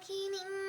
Sakinin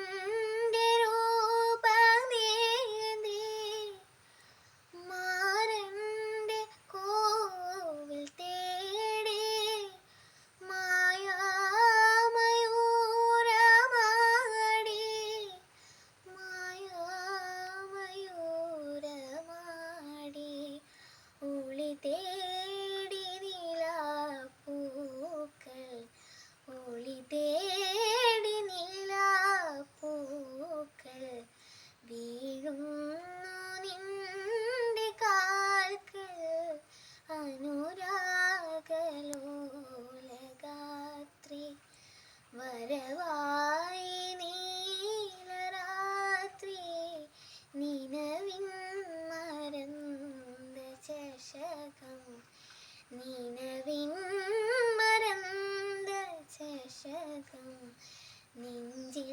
വരവായി നീലരാത്രി നിലവിൻ മരന്ത ചഷകം നിലവിൻ മരന്ത ചഷകം നെഞ്ചിൽ